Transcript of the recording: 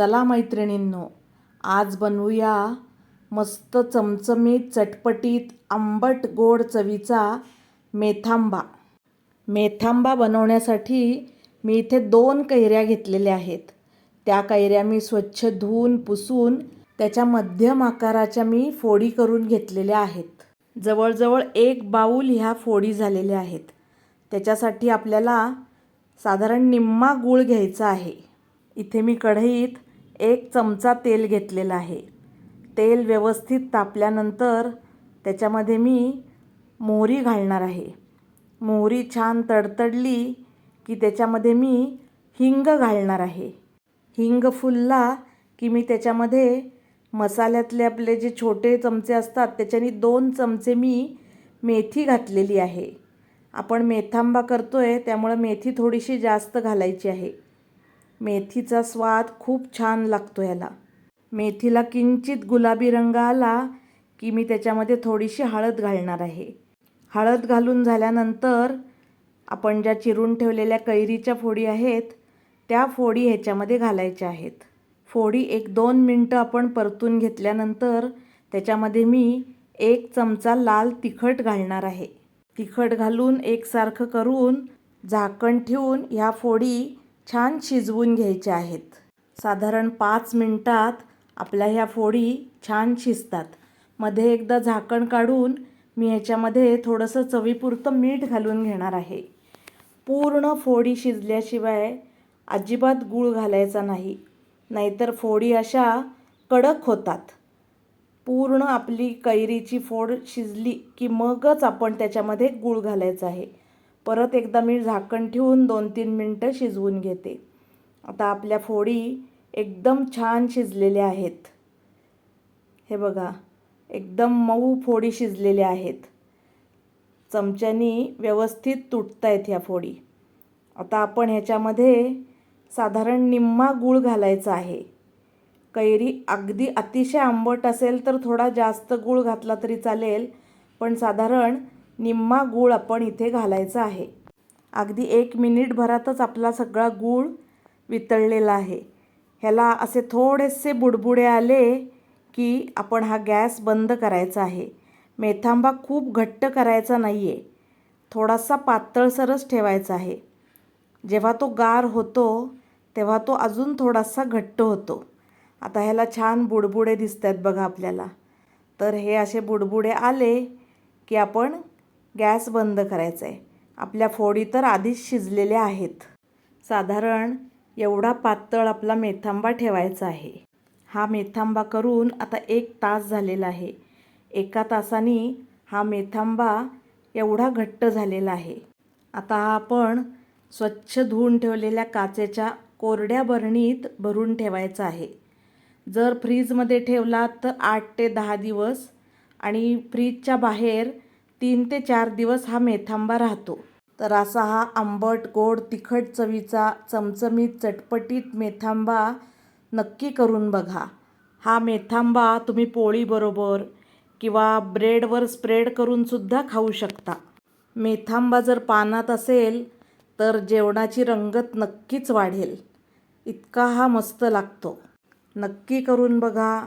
चला मैत्रिणींनो आज बनवूया मस्त चमचमीत चटपटीत आंबट गोड चवीचा मेथांबा. मेथांबा बनवण्यासाठी मी इथे दोन कैऱ्या घेतलेल्या आहेत. त्या कैऱ्या मी स्वच्छ धुवून पुसून त्याच्या मध्यम आकाराच्या मी फोडी करून घेतलेल्या आहेत. जवळजवळ एक बाऊल ह्या फोडी झालेल्या आहेत. त्याच्यासाठी आपल्याला साधारण निम्मा गूळ घ्यायचा आहे. इथे मी कढईत एक चमचा तेल घेतलेलं आहे. तेल व्यवस्थित तापल्यानंतर त्याच्यामध्ये मी मोहरी घालणार आहे. मोहरी छान तडतडली की त्याच्यामध्ये मी हिंग घालणार आहे. हिंग फुलला की मी त्याच्यामध्ये मसाल्यातले आपले जे छोटे चमचे असतात त्याच्यानी दोन चमचे मी मेथी घातलेली आहे. आपण मेथांबा करतो आहे त्यामुळं मेथी थोडीशी जास्त घालायची आहे. मेथीचा स्वाद खूप छान लागतो याला. मेथीला किंचित गुलाबी रंग आला की मी त्याच्यामध्ये थोडीशी हळद घालणार आहे. हळद घालून झाल्यानंतर आपण ज्या चिरून ठेवलेल्या कैरीच्या फोडी आहेत त्या फोडी ह्याच्यामध्ये घालायच्या आहेत. फोडी एक दोन मिनटं आपण परतून घेतल्यानंतर त्याच्यामध्ये मी एक चमचा लाल तिखट घालणार आहे. तिखट घालून एकसारखं करून झाकण ठेवून ह्या फोडी छान शिजवून घ्यायच्या आहेत. साधारण पाच मिनटात आपल्या ह्या फोडी छान शिजतात. मध्ये एकदा झाकण काढून मी ह्याच्यामध्ये थोडंसं चवीपुरतं मीठ घालून घेणार आहे. पूर्ण फोडी शिजल्याशिवाय अजिबात गूळ घालायचा नाही. नाहीतर फोडी अशा कडक होतात. पूर्ण आपली कैरीची फोड शिजली की मगच आपण त्याच्यामध्ये गूळ घालायचं आहे. परत एकदा मी झाकण ठेवून दोन तीन मिनटं शिजवून घेते. आता आपल्या फोडी एकदम छान शिजलेल्या आहेत. हे बघा एकदम मऊ फोडी शिजलेल्या आहेत. चमच्यानी व्यवस्थित तुटत आहेत ह्या फोडी. आता आपण ह्याच्यामध्ये साधारण निम्मा गूळ घालायचा आहे. कैरी अगदी अतिशय आंबट असेल तर थोडा जास्त गूळ घातला तरी चालेल पण साधारण निम्मा गूळ आपण इथे घालायचा आहे. अगदी एक मिनिटभरातच आपला सगळा गूळ वितळलेला आहे. ह्याला असे थोडेसे बुडबुडे आले की आपण हा गॅस बंद करायचा आहे. मेथांबा खूप घट्ट करायचा नाही आहे थोडासा पातळसरच ठेवायचा आहे. जेव्हा तो गार होतो तेव्हा तो अजून थोडासा घट्ट होतो. आता ह्याला छान बुडबुडे दिसत आहेत बघा आपल्याला. तर हे असे बुडबुडे आले की आपण गॅस बंद करायचा आहे आपल्या फोडी तर आधीच शिजलेल्या आहेत. साधारण एवढा पातळ आपला मेथांबा ठेवायचा आहे. हा मेथांबा करून आता एक तास झालेला आहे. एका तासाने हा मेथांबा एवढा घट्ट झालेला आहे. आता हा आपण स्वच्छ धुवून ठेवलेल्या काचेच्या कोरड्या बरणीत भरून ठेवायचा आहे. जर फ्रीजमध्ये ठेवलात तर आठ ते दहा दिवस आणि फ्रीजच्या बाहेर तीन ते चार दिवस हा मेथांबा राहतो. तर असा हा आंबट गोड तिखट चवीचा चमचमीत चटपटीत मेथांबा नक्की करून बघा. हा मेथांबा तुम्ही पोळीबरोबर किंवा ब्रेडवर स्प्रेड करूनसुद्धा खाऊ शकता. मेथांबा जर पानात असेल तर जेवणाची रंगत नक्कीच वाढेल. इतका हा मस्त लागतो. नक्की करून बघा.